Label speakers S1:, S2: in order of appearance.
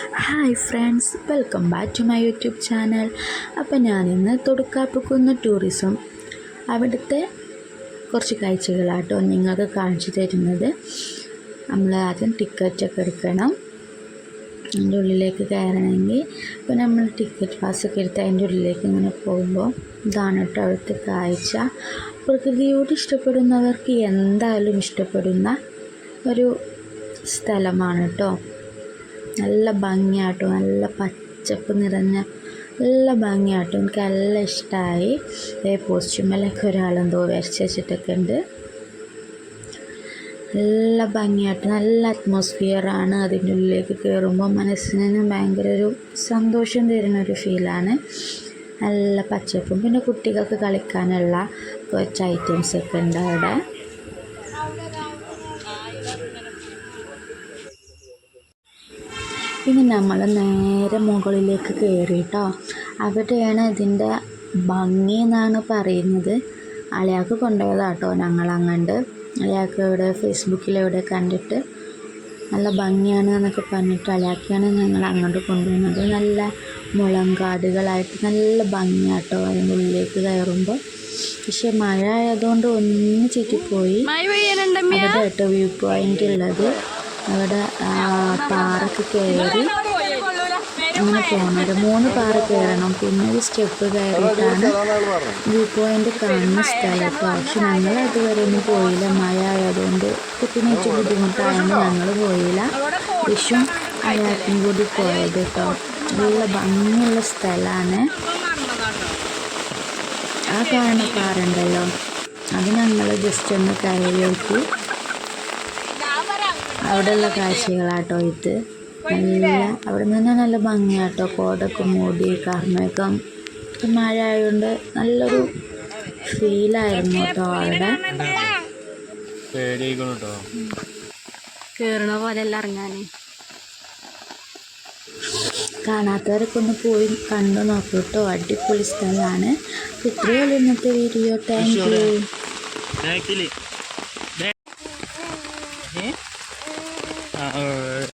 S1: Hi friends welcome back to my YouTube channel. അപ്പോൾ ഞാനിന്ന് തൊടുക്കാപ്പുക്കുന്ന് tourism. അവിടുത്തെ കുറച്ച് കാഴ്ചകളാട്ടോ നിങ്ങൾക്ക് കാണിച്ചു തരുന്നത്. നമ്മൾ ആദ്യം ടിക്കറ്റൊക്കെ എടുക്കണം. അതിന്റെ ഉള്ളിലേക്ക് കയറണമെങ്കിൽ. ഇപ്പോൾ നമ്മൾ ടിക്കറ്റ് പാസ്സൊക്കെ എടുത്ത് അതിന്റെ ഉള്ളിലേക്ക് ഇങ്ങനെ പോകുമ്പോൾ ഇതാണ് കേട്ടോ അവിടുത്തെ കാഴ്ച. പ്രകൃതിയോട് ഇഷ്ടപ്പെടുന്നവർക്ക് എന്തായാലും ഇഷ്ടപ്പെടുന്ന ഒരു സ്ഥലമാണ് കേട്ടോ. നല്ല ഭംഗിയാട്ടോ. നല്ല പച്ചപ്പ് നിറഞ്ഞ നല്ല ഭംഗിയാട്ടോ. എനിക്ക് നല്ല ഇഷ്ടമായി ഏ പോസ്റ്റുമലൊക്കെ ഒരാളെന്തോ വരച്ച് വെച്ചിട്ടൊക്കെ ഉണ്ട്. നല്ല ഭംഗിയായിട്ട് നല്ല അറ്റ്മോസ്ഫിയറാണ് അതിന്റെ ഉള്ളിലേക്ക് കയറുമ്പോൾ മനസ്സിന് ഭയങ്കര ഒരു സന്തോഷം തരുന്ന ഒരു ഫീലാണ് നല്ല പച്ചപ്പും. പിന്നെ കുട്ടികൾക്ക് കളിക്കാനുള്ള കുറച്ച് ഐറ്റംസൊക്കെ ഉണ്ട് അവിടെ. പിന്നെ നമ്മൾ നേരെ മുകളിലേക്ക് കയറിയിട്ടോ അവിടെയാണ് ഇതിന്റെ ഭംഗി എന്നാണ് പറയുന്നത്. അളിയാക്ക് കൊണ്ടുപോയതാട്ടോ ഞങ്ങൾ അങ്ങണ്ട് അളിയാക്ക് ഇവിടെ ഫേസ്ബുക്കിൽ എവിടെ കണ്ടിട്ട് നല്ല ഭംഗിയാണ് എന്നൊക്കെ പറഞ്ഞിട്ട് അളിയാക്കിയാണ് ഞങ്ങൾ അങ്ങോട്ട് കൊണ്ടുപോകുന്നത്. നല്ല മുളങ്കാടുകളായിട്ട് നല്ല ഭംഗിയാട്ടോ അതിന്റെ ഉള്ളിലേക്ക് കയറുമ്പോൾ പക്ഷെ മഴ ആയതുകൊണ്ട് ഒന്ന് ചുറ്റിപ്പോയി. അവിടെ കേട്ടോ വ്യൂ പോയിന്റ് ഉള്ളത്. അവിടെ ആ പാറക്ക് കയറി അങ്ങനെ ഒരു മൂന്ന് പാറ കയറണം. പിന്നെ ഒരു സ്റ്റെപ്പ് കയറിയിട്ടാണ് വ്യൂ പോയിന്റ് കാണുന്ന സ്ഥലം. അപ്പോൾ പക്ഷെ ഞങ്ങൾ അതുവരെ ഒന്നും പോയില്ല. മഴ ആയതുകൊണ്ട് കുട്ടിനേറ്റ് ബുദ്ധിമുട്ടായതുകൊണ്ട് ഞങ്ങൾ പോയില്ല. വിഷും അയാൾക്കും കൂടി പോയത് കേട്ടോ. നല്ല ഭംഗിയുള്ള സ്ഥലമാണ്. ആ കാണുന്ന പാറുണ്ടല്ലോ അത് ഞങ്ങൾ ജസ്റ്റ് ഒന്ന് കയറി നോക്കി അവിടെയുള്ള കാഴ്ചകളാട്ടോ ഇത്. നല്ല അവിടെ നിന്ന് തന്നെ നല്ല ഭംഗിയാട്ടോ. കോടൊക്കെ മൂടി കർമ്മയൊക്കെ. മഴ ആയതുകൊണ്ട് നല്ലൊരു ഫീലായിരുന്നു കേട്ടോ അവിടെ.
S2: കേറണ പോലെ എല്ലാം ഇറങ്ങാനേ.
S1: കാണാത്തവരൊക്കെ ഒന്ന് പോയി കണ്ടു നോക്കൂ കേട്ടോ. അടിപൊളി സ്ഥലമാണ്. ഇത്രയേ ഉള്ളൂ ഇന്നത്തെ വീഡിയോ താങ്ക് യു